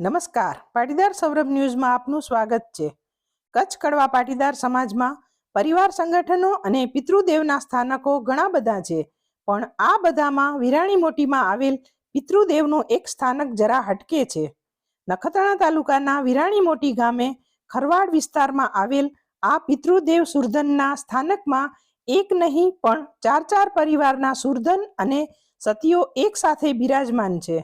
નમસ્કાર. પાટીદાર સૌરભ ન્યૂઝમાં આપનું સ્વાગત છે. કચ્છ કડવા પાટીદાર સમાજમાં પરિવાર સંગઠનો અને પિતૃદેવના સ્થાનકો ઘણા બધા છે. પણ આ બધામાં વિરાણી મોટીમાં આવેલ પિતૃદેવનું એક સ્થાનક જરા હટકે છે. નખત્રાણા તાલુકાના વિરાણી મોટી ગામે ખરવાડ વિસ્તારમાં આવેલ આ પિતૃદેવ સુરધનના સ્થાનકમાં એક નહીં, પણ ચાર ચાર પરિવારના સુરધન અને સતીઓ એક સાથે બિરાજમાન છે.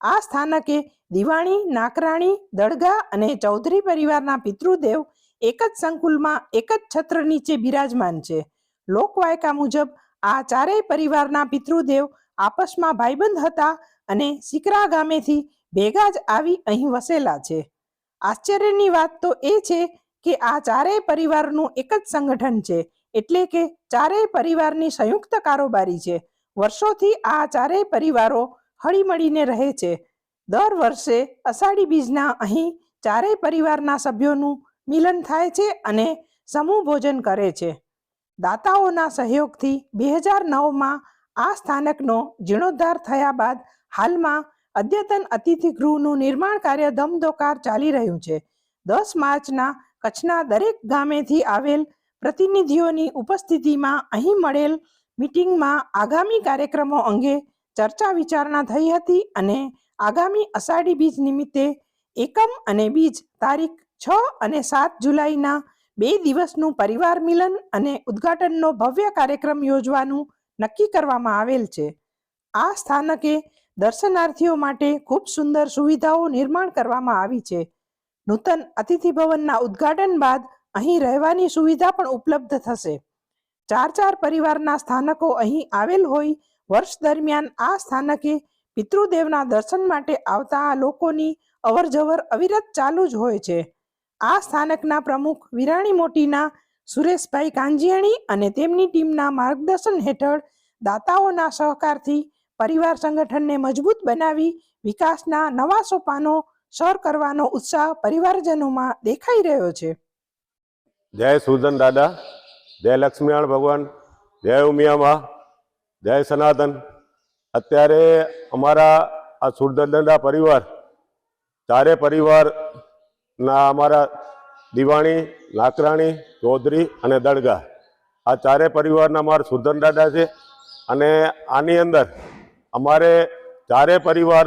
આ સ્થાનકે દિવાણી, નાકરાણી, દળગા અને ચૌધરી પરિવારના પિતૃદેવ એક જ સંકુલમાં એક જ છત્ર નીચે બિરાજમાન છે. લોકવાયકા મુજબ આ ચારેય પરિવારના પિતૃદેવ આપસમાં ભાઈબંધ હતા અને સિકરા ગામેથી ભેગા જ આવી અહીં વસેલા છે. આશ્ચર્યની વાત તો એ છે કે આ ચારેય પરિવારનું એક જ સંગઠન છે, એટલે કે ચારેય પરિવારની સંયુક્ત કારોબારી છે. વર્ષોથી આ ચારેય પરિવારો હળીમળીને રહે છે. દર વર્ષે અષાઢી બીજના અહીં ચારેય પરિવારના સભ્યોનું મિલન થાય છે અને સમૂહ ભોજન કરે છે. દાતાઓના સહયોગથી બે હજાર નવમાં આ સ્થાનકનો જીર્ણોદ્ધાર થયા બાદ હાલમાં અદ્યતન અતિથિ ગૃહનું નિર્માણ કાર્ય ધમધોકાર ચાલી રહ્યું છે. દસ માર્ચના કચ્છના દરેક ગામેથી આવેલ પ્રતિનિધિઓની ઉપસ્થિતિમાં અહીં મળેલ મિટિંગમાં આગામી કાર્યક્રમો અંગે ચર્ચા વિચારણા થઈ હતી અને આગામી અષાઢી બીજ નિમિત્તે એકમ અને બીજ તારીખ છ અને સાત જુલાઈના બે દિવસનું પરિવાર મિલન અને ઉદ્ઘાટનનો ભવ્ય કાર્યક્રમ યોજવાનું નક્કી કરવામાં આવેલ છે. આ સ્થાનકે દર્શનાર્થીઓ માટે ખૂબ સુંદર સુવિધાઓ નિર્માણ કરવામાં આવી છે. નૂતન અતિથિ ભવનના ઉદ્ઘાટન બાદ અહીં રહેવાની સુવિધા પણ ઉપલબ્ધ થશે. ચાર ચાર પરિવારના સ્થાનકો અહીં આવેલ હોય, વર્ષ દરમિયાન આ સ્થાનકે પિતૃદેવના દર્શન માટે આવતા આ લોકોની અવરજવર અવિરત ચાલુ જ હોય છે. આ સ્થાનકના પ્રમુખ વિરાણી મોટીના સુરેશભાઈ કાંજીયાણી અને તેમની ટીમના માર્ગદર્શન હેઠળ દાતાઓના સહકારથી પરિવાર સંગઠનને મજબૂત બનાવી વિકાસના નવા સોપાનો સર કરવાનો ઉત્સાહ પરિવારજનોમાં દેખાઈ રહ્યો છે. જય સુદન દાદા, જય લક્ષ્મીનારાયણ ભગવાન, જય ઉમિયામાં, જય સનાતન. અત્યારે અમારા આ સુરદંડા પરિવાર, ચારે પરિવારના અમારા દિવાણી, લાકરાણી, ચૌધરી અને દળગા આ ચારે પરિવારના અમારા સુરદન દાદા છે. અને આની અંદર અમારે ચારે પરિવાર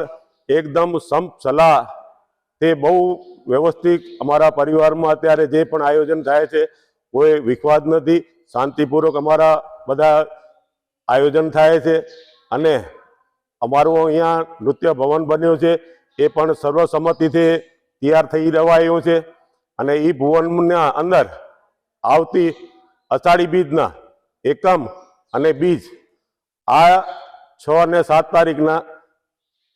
એકદમ સંપ સલાહ તે બહુ વ્યવસ્થિત અમારા પરિવારમાં અત્યારે જે પણ આયોજન થાય છે, કોઈ વિખવાદ નથી. શાંતિપૂર્વક અમારા બધા આયોજન થાય છે. અને અમારું અહીંયા નૃત્ય ભવન બન્યું છે, એ પણ સર્વસંમતિથી તૈયાર થઈ રહેવાયું છે. અને એ ભુવનના અંદર આવતી અષાઢી બીજના એકમ અને બીજ આ છ અને સાત તારીખના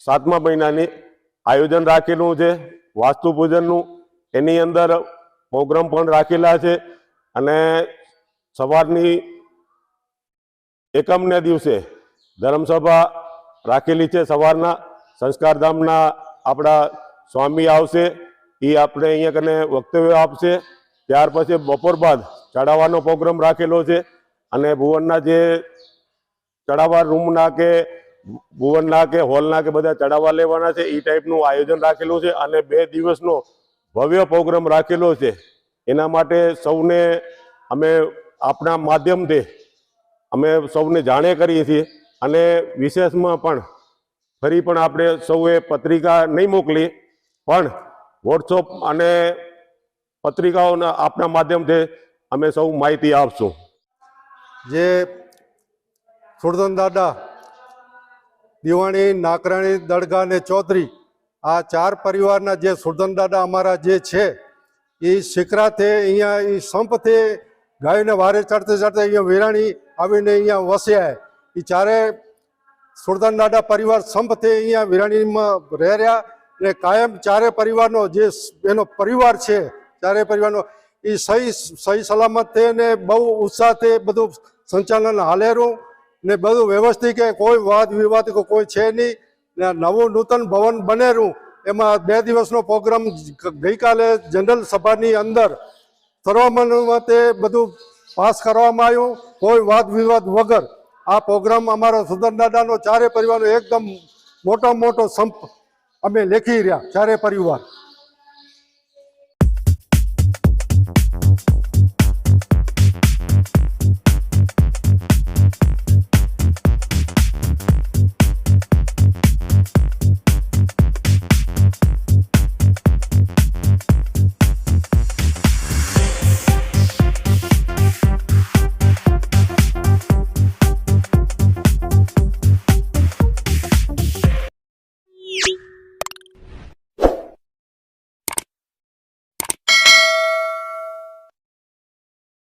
સાતમા મહિનાની આયોજન રાખેલું છે. વાસ્તુ પૂજનનું એની અંદર પ્રોગ્રામ પણ રાખેલા છે અને સવારની એકમને દિવસે ધર્મસભા રાખેલી છે સવારના. સંસ્કારધામના આપણા સ્વામી આવશે. એ આપણે અહીંયા કને વક્તવ્ય આપશે. ત્યાર પછી બપોર બાદ ચડાવવાનો પ્રોગ્રામ રાખેલો છે. અને ભુવનના જે ચડાવવા રૂમના કે ભુવનના કે હોલના કે બધા ચડાવવા લેવાના છે, એ ટાઈપનું આયોજન રાખેલું છે. અને બે દિવસનો ભવ્ય પ્રોગ્રામ રાખેલો છે. એના માટે સૌને અમે આપણા માધ્યમથી અમે સૌને જાણે કરીએ છીએ. અને વિશેષમાં પણ ફરી પણ આપણે સૌએ પત્રિકા નહીં મોકલી, પણ વોટ્સઅપ અને પત્રિકાઓના આપણા માધ્યમથી અમે સૌ માહિતી આપશું. જે સુરધન દાદા, દિવાણી, નાકરાણી દળગા અને ચૌધરી, આ ચાર પરિવારના જે સુરધન દાદા અમારા જે છે, એ શિખરાથે અહીંયા, એ સંપથે ગાયને વારે ચડતે ચડતે અહીંયા વિરાણી આવીને અહીંયા વસ્યા એ ચારે સુરદાન દાદા પરિવાર સંપથી અહીંયા વિરાણીમાં રહે રહ્યા અને કાયમ ચારે પરિવારનો જે એનો પરિવાર છે, ચારે પરિવારનો એ સહી સહી સલામત છે ને બહુ ઉત્સાહથી બધું સંચાલન હાલેરું ને બધું વ્યવસ્થિત કે કોઈ વાદ વિવાદ કોઈ છે નહીં ને નવું નૂતન ભવન બનેરું એમાં બે દિવસનો પ્રોગ્રામ ગઈકાલે જનરલ સભાની અંદર સર્વમતે બધું પાસ કરવામાં આવ્યું. કોઈ વાદ વિવાદ વગર આ પ્રોગ્રામ અમારો સુધન દાદાનો ચારે પરિવારનો એકદમ મોટો મોટો સંપ અમે લેખી રહ્યા, ચારે પરિવાર.